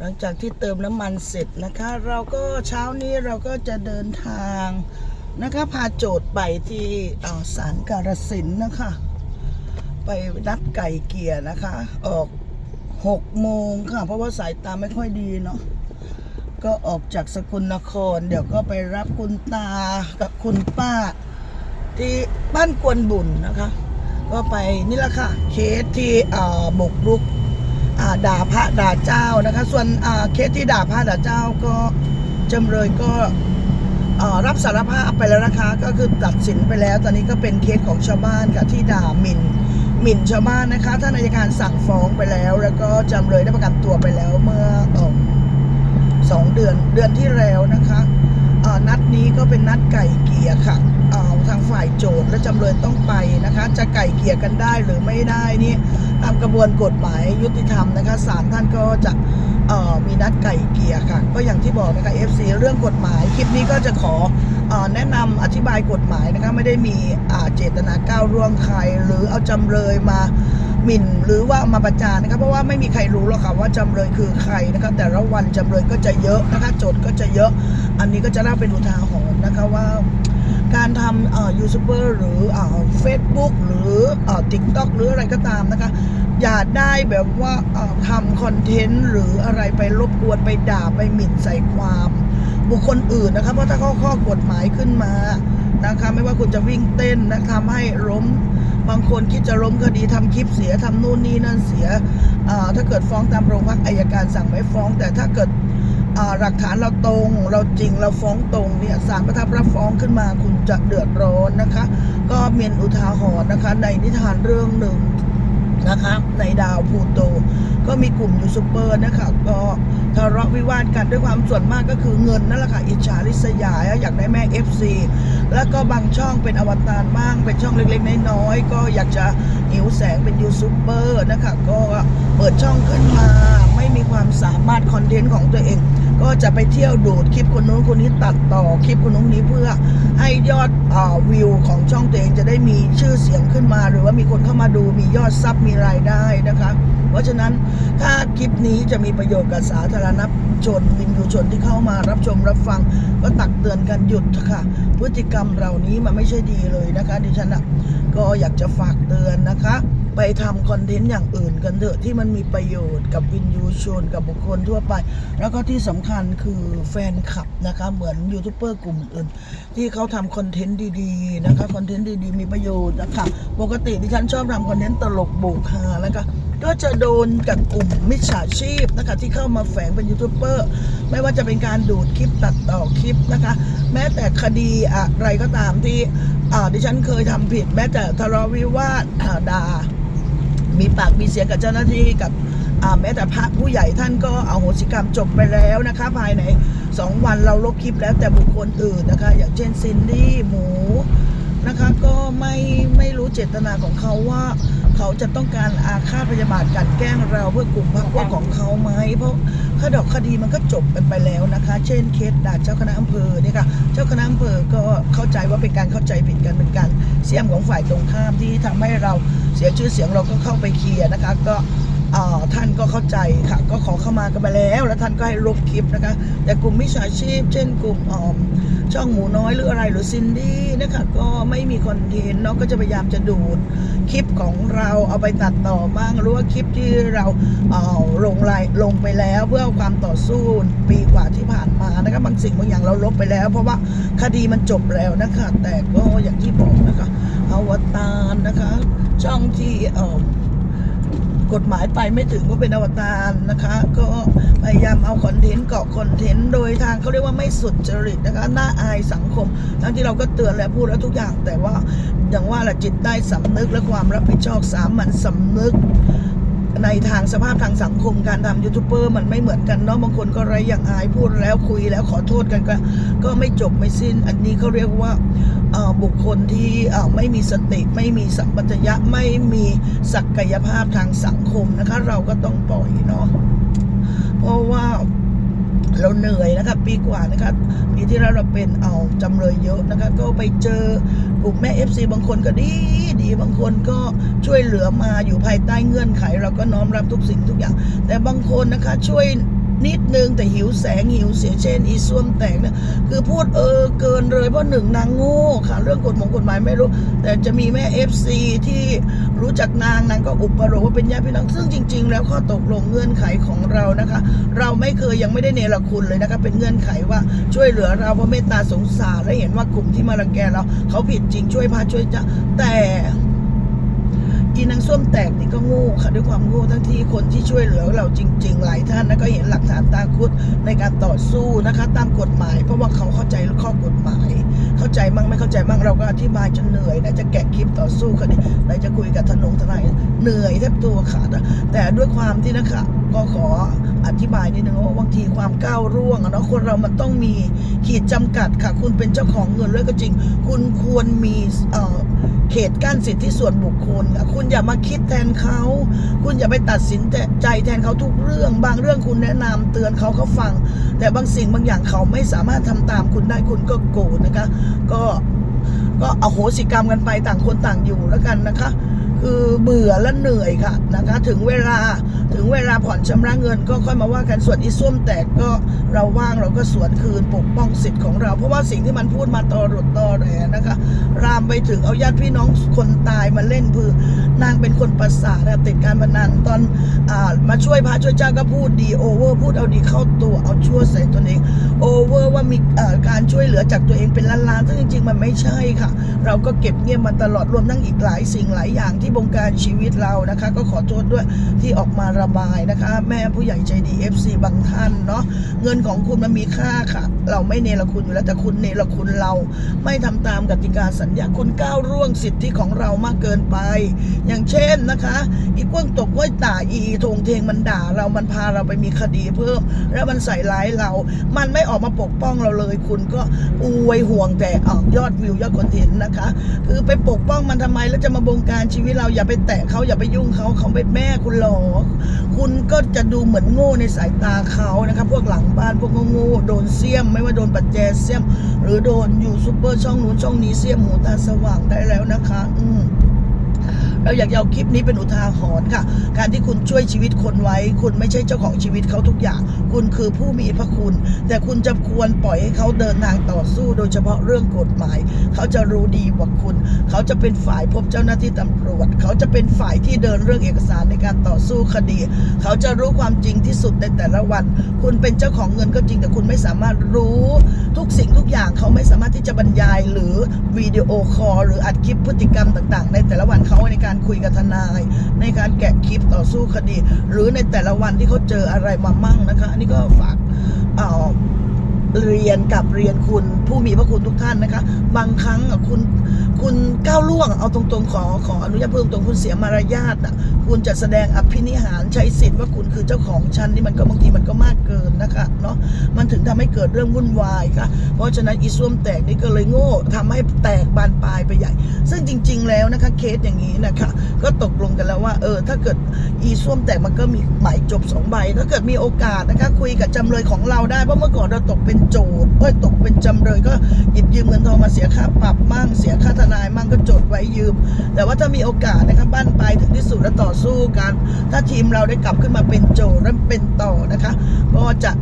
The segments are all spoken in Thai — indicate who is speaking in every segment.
Speaker 1: หลังจากที่เติมน้ำมันเสร็จนะคะ เราก็เช้านี้เราก็จะเดินทางนะคะพาโจทย์ไปที่อ่อศาลการสินนะคะ ไปนัดไก่เกียร์นะคะ ออกหกโมงค่ะ เพราะว่าสายตาไม่ค่อยดีเนาะก็ออกจากสกลนคร เดี๋ยวก็ไปรับคุณตากับคุณป้า ที่บ้านกวนบุญนะคะ ก็ไปนี่แหละค่ะเคสที่อ่อบุกรุก ด่าพระด่าเจ้านะคะ ส่วนอาเคสที่ด่าพระด่าเจ้าก็จำเลยก็รับสารภาพไปแล้วนะคะ ก็คือตัดสินไปแล้ว ตอนนี้ก็เป็นเคสของชาวบ้านค่ะที่ด่าหมิ่นหมิ่นชาวบ้านนะคะท่านอัยการสั่งฟ้องไปแล้ว แล้วก็จำเลยได้ประกันตัวไปแล้วเมื่ออสองเดือนเดือนที่แล้วนะคะ นัดนี้ก็เป็นนัดไก่เกียร์ค่ะเอ่อทางฝ่ายโจทย์และจำเลยต้องไปนะคะ จะไก่เกียร์กันได้หรือไม่ได้นี่ตามกระบวนกฎหมายยุติธรรมนะคะศาลท่านก็จะมีนัดไก่เกียร์ค่ะ ก็อย่างที่บอกนะคะ FC เรื่องกฎหมาย คลิปนี้ก็จะขออแนะนำอธิบายกฎหมายนะคะไม่ได้มีเจตนาก้าวร่วงใคร หรือเอาจำเลยมา หมิ่นหรือว่ามาประจานนะคะเพราะว่าไม่มีใครรู้หรอกค่ะว่าจำเลยคือใครนะคะแต่ละวันจำเลยก็จะเยอะนะคะโจทย์ก็จะเยอะ อันนี้ก็จะน่าเป็นอุทาหรณ์นะคะว่าการทำเอ่อยูทูบเบอร์หรือเฟซบุ๊กหรือติ๊กต็อกหรืออะไรก็ตามนะคะ อย่าได้แบบว่าเอ่อทำคอนเทนต์หรืออะไรไปรบกวนไปด่าไปหมิ่นใส่ความ บุคคลอื่นนะคะเพราะถ้าข้อข้อกฎหมายขึ้นมา นะคะไม่ว่าคุณจะวิ่งเต้นนะทำให้ล้มบางคนคิดจะล้มคดีทำคลิปเสียทำนู่นนี่นั่นเสียถ้าเกิดฟ้องตามโรงพักอายการสั่งไม่ฟ้อง แต่ถ้าเกิดหลักฐานเราตรง เราจริงเราฟ้องตรงเนี่ยศาลประทับรับฟ้องขึ้นมาคุณจะเดือดร้อนนะคะ ก็เมียนอุทาหรณ์นะคะ ในนิทานเรื่องหนึ่ง นะคะในดาวพูโต ก็มีกลุ่มยูทูบเบอร์นะคะก็ทะเลาะวิวาทกันด้วยความส่วนมากก็คือเงินนั่นแหละค่ะอิจฉาริษยาอยากได้แม่ FC แล้วก็บางช่องเป็นอวตารบ้างเป็นช่องเล็กๆน้อยๆก็อยากจะหิวแสงเป็นยูทูบเบอร์นะคะก็เปิดช่องขึ้นมาไม่มีความสามารถคอนเทนต์ของตัวเอง ก็จะไปเที่ยวดูดคลิปคนนู้นคนนี้ตัดต่อคลิปคนนู้นคนนี้เพื่อให้ยอดอวิวของช่องตัวเองจะได้มีชื่อเสียงขึ้นมา หรือว่ามีคนเข้ามาดูมียอดซับมีรายได้นะคะ เพราะฉะนั้นถ้าคลิปนี้จะมีประโยชน์กับสาธารณชนวินยูชนที่เข้ามารับชมรับฟัง ก็ตักเตือนกันหยุดเถอะค่ะ พฤติกรรมเหล่านี้มันไม่ใช่ดีเลยนะคะ ดิฉันอะก็อยากจะฝากเตือนนะคะ ไปทำคอนเทนต์อย่างอื่นกันเถอะที่มันมีประโยชน์กับวินยูชนกับบุคคลทั่วไป แล้วก็ที่สำคัญคือแฟนคลับนะคะ เหมือนยูทูบเบอร์กลุ่มอื่น ที่เขาทำคอนเทนต์ดีๆนะคะคอนเทนต์ดีๆ มีประโยชน์นะคะปกติที่ฉันชอบทำคอนเทนต์ตลกโบกฮาแล้วก็ก็จะโดนกับกลุ่มมิจฉาชีพนะคะที่เข้ามาแฝงเป็นยูทูบเบอร์ไม่ว่าจะเป็นการดูดคลิปตัดต่อคลิปนะคะ แม้แต่คดีอะไรก็ตามที่อ่าดิฉันเคยทำผิด แม้แต่ทะเลาะวิวาทอ่าด่า มีปากมีเสียงกับเจ้าหน้าที่กับแม้แต่พระผู้ใหญ่ท่านก็เอาโหสิกรรมจบไปแล้วนะคะ ภายใน 2 วันเราลบคลิปแล้วแต่บุคคลอื่นนะคะ อย่างเช่นซินดี้หมูนะคะก็ไม่ไม่รู้เจตนาของเขาว่า เขาจะต้องการอาฆาตพยาบาทกลันแกล้งเราเพื่อกลุ่มพรรคพวกของเขาไหมเพราะคดอกคดีมันก็จบกันไปแล้วนะคะ เช่นเคสด่าเจ้าคณะอำเภอเนี่ยค่ะเจ้าคณะอำเภอก็เข้าใจว่าเป็นการเข้าใจผิดกันเป็นการเสี่ยมของฝ่ายตรงข้ามที่ทำให้เราเสียชื่อเสียงเราก็เข้าไปเคลียร์นะคะ ก็เอ่อ ท่านก็เข้าใจค่ะ ก็ขอเข้ามากันไปแล้ว แล้วท่านก็ให้ลบคลิปนะคะ แต่กลุ่มมิจฉาชีพ เช่นกลุ่มออมช่องหมูน้อยหรืออะไรหรือซินดี้นะคะก็ไม่มีคอนเทนต์เนาะก็จะพยายามจะดูดคลิปของเราเอาไปตัดต่อบ้างหรือว่าคลิปที่เราเออลงไลน์ลงไปแล้วเพื่อความต่อสู้ปีกว่าที่ผ่านมานะคะบางสิ่งบางอย่างเราลบไปแล้ว เพราะว่าคดีมันจบแล้วนะคะแต่ก็อย่างที่บอกนะคะอวตารนะคะ ช่องที่เอ่อ กฎหมายไปไม่ถึงก็เป็นอวตารนะคะ ก็พยายามเอาคอนเทนต์เกาะคอนเทนต์โดยทางเขาเรียกว่าไม่สุดจริตนะคะน่าอายสังคม ทั้งที่เราก็เตือนและพูดแล้วทุกอย่าง แต่ว่าอย่างว่าละจิตใต้สำนึกและความรับผิดชอบสามัญสำนึก ในทางสภาพทางสังคมการทำยูทูบเบอร์มันไม่เหมือนกันเนาะบางคนก็ไรอย่างอายพูดแล้วคุยแล้วขอโทษกันก็ก็ไม่จบไม่สิ้น อันนี้เขาเรียกว่าบุคคลที่ไม่มีสติไม่มีสัมปชัญญะไม่มีศักยภาพทางสังคมนะคะ เราก็ต้องปล่อยเนาะเพราะว่าเราเหนื่อยนะคะปีกว่านะคะปีที่แล้วเราเป็นเอาจำเลยเยอะนะคะก็ไปเจอ กลุ่มแม่ FC บางคนก็ดีดีบางคนก็ช่วยเหลือมาอยู่ภายใต้เงื่อนไข เราก็น้อมรับทุกสิ่งทุกอย่าง แต่บางคนนะคะช่วยนิดนึงแต่หิวแสงหิวเสียเช่น อีส้วมแตกนะคือพูดเออเกิน เลยเพราะหนึ่งนางโง่ค่ะ เรื่องกฎหมงกฎหมายไม่รู้ แต่จะมีแม่เอฟซีที่รู้จักนางนางก็อุปโลกว่าเป็นญาติพี่น้องซึ่งจริง ๆ แล้วข้อตกลงเงื่อนไขของเรานะคะ เราไม่เคยยังไม่ได้เนรคุณเลยนะคะเป็นเงื่อนไขว่าช่วยเหลือเราเพราะเมตตาสงสารและเห็นว่ากลุ่มที่มารังแกเราเขาผิดจริงช่วยพาช่วยจะแต่ อีนางส้วมแตกนี่ก็โง่ค่ะด้วยความโง่ทั้งที่คนที่ช่วยเหลือเราจริง ๆ หลายท่านนะก็เห็นหลักฐานตาคุดในการต่อสู้นะคะ ตามกฎหมาย เพราะว่าเขาเข้าใจข้อกฎหมาย เข้าใจมั่งไม่เข้าใจมั่งเราก็อธิบายจนเหนื่อยนะจะแกะคลิปต่อสู้คดีไหนจะคุยกับทนงทนายเหนื่อยแทบตัวขาดแต่ด้วยความที่นะคะก็ขออธิบายนิดนึงว่าบางทีความก้าวร่วงเนาะคนเรามันต้องมีขีดจำกัดค่ะ คุณเป็นเจ้าของเงินเลยก็จริง คุณควรมีเอ่อ ตกั้นสิทธิส่วนบุคคลค่ะคุณอย่ามาคิดแทนเขา คุณอย่าไปตัดสินใจแทนเขาทุกเรื่อง บางเรื่องคุณแนะนำเตือนเขาเขาฟัง แต่บางสิ่งบางอย่างเขาไม่สามารถทำตามคุณได้คุณก็โกรธนะคะ ก็ก็อโหสิกรรมกันไปต่างคนต่างอยู่แล้วกันนะคะ คือเบื่อและเหนื่อยค่ะนะคะ ถึงเวลาถึงเวลาผ่อนชำระเงินก็ค่อยมาว่ากันส่วนอีส้วมแตกก็เราว่างเราก็สวนคืนปกป้องสิทธิ์ของเรา เพราะว่าสิ่งที่มันพูดมาตอรดตอแหลนะคะ รามไปถึงเอาญาติพี่น้องคนตายมาเล่นพือนางเป็นคนประสาทติดการพนันตอนอมาช่วยพระช่วยเจ้าก็พูดดีโอเวอร์พูดเอาดีเข้าตัวเอาชั่วใส่ตัวเองโอเวอร์ว่ามีการช่วยเหลือจากตัวเองเป็นล้านๆซึ่งจริงๆมันไม่ใช่ค่ะ เราก็เก็บเงียบมาตลอดรวมทั้งอีกหลายสิ่งหลายอย่างที่ที่บงการชีวิตเรานะคะ ก็ขอโทษด้วยที่ออกมาระบายนะคะ แม่ผู้ใหญ่ใจดี FC บางท่านเนาะเงินของคุณมันมีค่าค่ะ เราไม่เนรคุณอยู่แล้วแต่คุณเนรคุณเรา ไม่ทำตามกติกาสัญญาคุณก้าวร่วงสิทธิของเรามากเกินไป อย่างเช่นนะคะ อีกว้างตกก้วยตาอีทงเทงมันด่าเรามันพาเราไปมีคดีเพิ่ม แล้วมันใส่ร้ายเรา มันไม่ออกมาปกป้องเราเลย คุณก็อวยห่วงแต่ออกยอดวิวยอดคอนเทนต์นะคะ คือไปปกป้องมันทำไมแล้วจะมาบงการชีวิตเราอย่าไปแตะเขาอย่าไปยุ่งเขาเขาเป็นแม่คุณหรอคุณก็จะดูเหมือนโง่ในสายตาเขานะคะพวกหลังบ้านพวกโง่โดนเสียม ไม่ว่าโดนปัจแจเสียม หรือโดนอยู่ซูเปอร์ช่องนู้นช่องนี้เสียมหูตาสว่างได้แล้วนะคะ อืม เราอยากเอาคลิปนี้เป็นอุทาหรณ์ค่ะ การที่คุณช่วยชีวิตคนไว้ คุณไม่ใช่เจ้าของชีวิตเขาทุกอย่าง คุณคือผู้มีพระคุณ แต่คุณจะควรปล่อยให้เขาเดินทางต่อสู้ โดยเฉพาะเรื่องกฎหมาย เขาจะรู้ดีกว่าคุณ เขาจะเป็นฝ่ายพบเจ้าหน้าที่ตำรวจ เขาจะเป็นฝ่ายที่เดินเรื่องเอกสารในการต่อสู้คดี เขาจะรู้ความจริงที่สุดในแต่ละวัน คุณเป็นเจ้าของเงินก็จริงแต่คุณไม่สามารถรู้ทุกสิ่งทุกอย่างเขาไม่สา บรรยายหรือวิดีโอคอลหรืออัดคลิปพฤติกรรมต่าง ๆ ในแต่ละวันเขาในการคุยกับทนาย ในการแกะคลิปต่อสู้คดี หรือในแต่ละวันที่เขาเจออะไรมามั่งนะคะ อันนี้ก็ฝากเเรียนกับเรียนคุณผู้มีพระคุณทุกท่านนะคะ บางครั้งคุณ คุณก้าวล่วงเอาตรงๆขอขออนุญาตเพิ่มตรงคุณเสียมารยาทอะคุณจะแสดงอภินิหารใช้สิทธิ์ว่าคุณคือเจ้าของฉันนี่มันก็บางทีมันก็มากเกินนะคะเนาะมันถึงทำให้เกิดเรื่องวุ่นวายค่ะเพราะฉะนั้นอีส้วมแตกนี่ก็เลยโง่ทำให้แตกบานปลายไปใหญ่ ซึ่งจริง ๆ แล้วนะคะเคสอย่างนี้นะคะก็ตกลงกันแล้วว่าเออถ้าเกิดอีส้วมแตกมันก็มีหมายจบสองใบถ้าเกิดมีโอกาสนะคะคุยกับจำเลยของเราได้เพราะเมื่อก่อนเราตกเป็นโจทย์เอ้ยตกเป็นจำเลยก็หยิบยืมเงินทองมาเสียค่าปรับมั่งเสียค่า ก็จดไว้ยืม แต่ว่าถ้ามีโอกาสนะคะบ้านปลายถึงที่สุดแล้วต่อสู้กัน ถ้าทีมเราได้กลับขึ้นมาเป็นโจและเป็นต่อนะคะก็จะ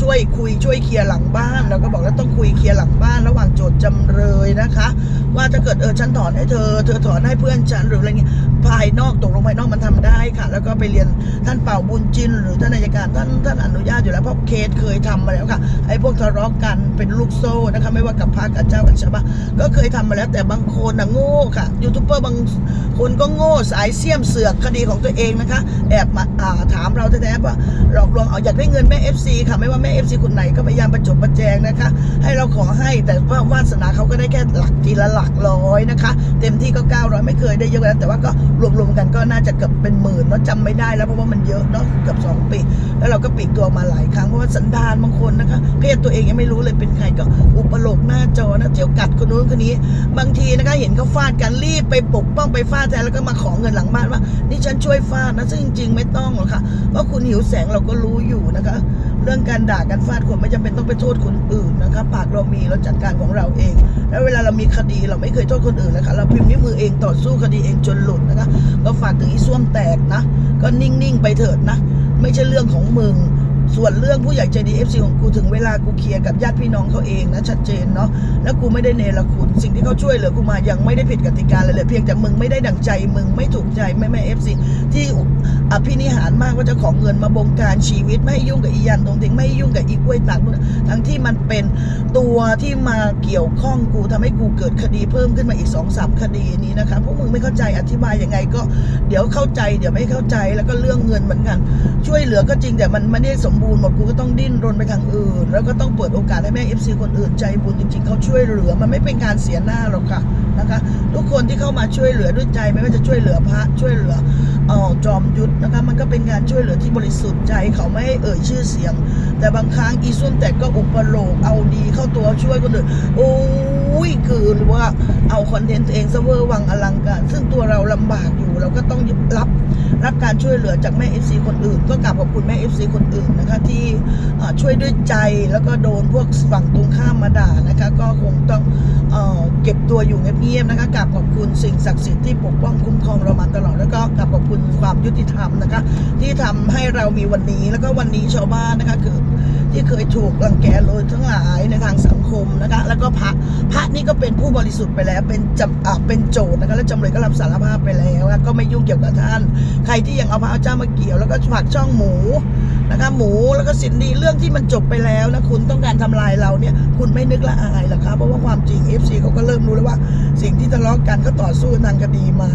Speaker 1: ช่วยคุยช่วยเคลียร์หลังบ้านเราก็บอกแล้วต้องคุยเคลียร์หลังบ้าน ระหว่างโจทย์จำเลยนะคะ ว่าถ้าเกิดเออฉันถอนให้เธอ เธอถอนให้เพื่อนฉันหรืออะไรเงี้ยภายนอกตกลงภายนอกมันทำได้ค่ะ แล้วก็ไปเรียนท่านเป่าบุญจิน หรือท่านอัยการท่านท่านอนุญาตอยู่แล้วเพราะเคสเคยทำมาแล้วค่ะไอ้พวกทะเลาะกันเป็นลูกโซ่นะคะไม่ว่ากับพระกับเจ้ากับชาวบ้านก็เคยทำมาแล้วแต่บางคนนะโง่ค่ะยูทูบเบอร์บางคนก็โง่สายเสี่ยมเสือกคดีของตัวเองนะคะ แอบมาาถามเราแท้ๆว่าหลอกลวงเอาอยากได้เงินแม่ FC ค่ะไม่ว่าแม่ FC คนไหนก็พยายามประจบประแจงนะคะ ให้เราขอให้แต่ว่าวาสนาเขาก็ได้แค่หลักทีละหลักร้อยนะคะ เต็มที่ก็ 900 ไม่เคยได้เยอะกว่านั้นแต่ว่าก็รวมๆกันก็น่าจะเกือบเป็นหมื่นเนาะจำไม่ได้แล้วเพราะว่ามันเยอะเนาะเกือบ2ปีแล้วเราก็ปลีกตัวมาหลายครั้งเพราะว่าสันดานบางคนนะคะ เพศตัวเองยังไม่รู้เลยเป็นใครก็อุปโลกหน้าจอนะเที่ยวกัดคนนู้นคนนี้ บางทีนะคะเห็นเขาฟาดกันรีบไปปกป้องไปฟาดแทนแล้วก็มาขอเงินหลังบ้านว่า นี่ฉันช่วยฟาดนะซึ่งจริง ๆ ไม่ต้องหรอกค่ะเพราะคุณหิวแสงเราก็รู้อยู่นะคะ เรื่องการด่ากันฟาดคนไม่จำเป็นต้องไปโทษคนอื่นนะคะ ปากเรามีเราจัดการของเราเอง แล้วเวลาเรามีคดีเราไม่เคยโทษคนอื่นนะคะเราพิมพ์นิ้วมือเองต่อสู้คดีเองจนหลุดนะคะก็ฝากถึงอีส้วมแตกนะ ก็นิ่งๆไปเถิดนะ ไม่ใช่เรื่องของมึง ส่วนเรื่องผู้ใหญ่ใจดีเอฟซีของกูถึงเวลากูเคลียร์กับญาติพี่น้องเขาเองนะชัดเจนเนาะแล้วกูไม่ได้เนรคุณสิ่งที่เขาช่วยเหลือกูมายังไม่ได้ผิดกติกาเลยเลยเพียงแต่มึงไม่ได้ดั่งใจมึงไม่ถูกใจแม่แม่เอฟซีที่อภินิหารมากว่าจะของเงินมาบงการชีวิตไม่ให้ยุ่งกับอียันตรงถิงไม่ให้ยุ่งกับอีกล้วยตากทั้งที่มันเป็นตัวที่มาเกี่ยวข้องกูทำให้กูเกิดคดีเพิ่มขึ้นมาอีกสองสามคดีนี้นะคะพวกมึงไม่เข้าใจอธิบายยังไงก็เดี๋ยวเข้าใจเดี๋ยวไม่เข้าใจแล้วก็เรื่องเงินเหมือนกัน ช่วยเหลือก็จริงแต่มันไม่ได้สมบูรณ์หมดกูก็ต้องดิ้นรนไปทางอื่น แล้วก็ต้องเปิดโอกาสให้แม่เอฟซีคนอื่นใจบุญจริงๆเขาช่วยเหลือ มันไม่เป็นการเสียหน้าหรอกค่ะนะคะ ทุกคนที่เข้ามาช่วยเหลือด้วยใจไม่ว่าจะช่วยเหลือพระช่วยเหลือเอ่อจอมยุทธนะคะมันก็เป็นการช่วยเหลือที่บริสุทธิ์ใจเขาไม่ให้เอ่ยชื่อเสียง แต่บางครั้งอีส้วมแตกก็อุปโลกเอาดีเข้าตัวช่วยคนอื่นโอ้ อุ้ยคือหรือว่าเอาคอนเทนต์ตัวเองซะเวอร์วังอลังการซึ่งตัวเราลำบากอยู่ เราก็ต้องรับรับการช่วยเหลือจากแม่เอฟซีคนอื่น ก็กราบขอบคุณแม่เอฟซีคนอื่นนะคะที่ช่วยด้วยใจแล้วก็โดนพวกฝั่งตรงข้ามมาด่านะคะก็คงต้องเอเก็บตัวอยู่เงียบๆนะคะกราบขอบคุณสิ่งศักดิ์สิทธิ์ที่ปกป้องคุ้มครองเรามาตลอดแล้วก็กราบขอบคุณความยุติธรรมนะคะที่ทำให้เรามีวันนี้แล้วก็วันนี้ชาวบ้านนะคะคือที่เคยถูกรังแกเลยทั้งหลายในทางสังคมนะคะแล้วก็พระพระนี่ก็เป็นผู้บริสุทธิ์ไปแล้ว เป็นจำอ่าเป็นโจทย์นะคะและจำเลยก็รับสารภาพไปแล้วนะก็ไม่ยุ่งเกี่ยวกับท่าน ใครที่ยังเอาพระเจ้ามาเกี่ยวแล้วก็ผักช่องหมูนะคะหมูแล้วก็สินดีเรื่องที่มันจบไปแล้วนะคุณต้องการทำลายเราเนี่ย คุณไม่นึกละอายหรอคะเพราะว่าความจริง FC เขาก็เริ่มรู้แล้วว่า สิ่งที่ทะเลาะกันก็ต่อสู้ทางคดีมา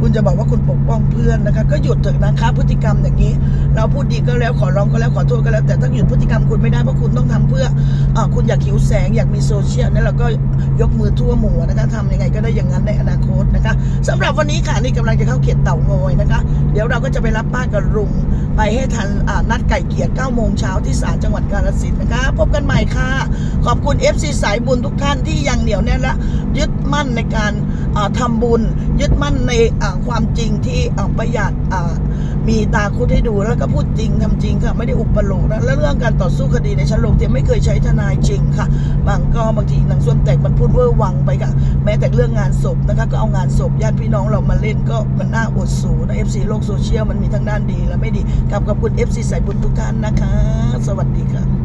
Speaker 1: คุณจะบอกว่าคุณปกป้องเพื่อนนะคะก็หยุดเถอะนะคะพฤติกรรมอย่างนี้ เราพูดดีก็แล้วขอร้องก็แล้วขอโทษก็แล้ว แต่ถ้าหยุดพฤติกรรมคุณไม่ได้เพราะคุณต้องทำเพื่ออคุณอยากหิวแสงอยากมีโซเชียลนั่นเราก็ยกมือทั่วหมู่นะคะทำยังไงก็ได้อย่างนั้นในอนาคตนะคะสำหรับวันนี้ค่ะนี่กำลังจะเข้าเขตเต่างอยนะคะ เดี๋ยวเราก็จะไปรับป้ากับลุงไปให้ทันนัดไก่เกลียร9โมงเช้าที่ศาลจังหวัดกาฬสินธุ์นะคะ พบกันใหม่ค่ะ ขอบคุณ FC สายบุญทุกท่านที่ยังเหนียวแน่นและยึดมั่นในการอ่าทำบุญ ยึดมั่นในความจริงที่ประหยัดอ มีตาคุดให้ดูแล้วก็พูดจริงทำจริงค่ะ ไม่ได้อุปโลกนะและเรื่องการต่อสู้คดีในชั้นโลงเทียไม่เคยใช้ทนายจริงค่ะ บางก็บางทีหนังส่วนแตกมันพูดเวอร์วังไปค่ะ แม้แต่เรื่องงานศพนะคะ ก็เอางานศพญาติพี่น้องเรามาเล่นก็มันน่าอดสูนะ FC โลกโซเชียลมันมีทั้งด้านดีและไม่ดีกับขอบคุณเอฟซีสายบุญทุกท่านนะคะ สวัสดีค่ะ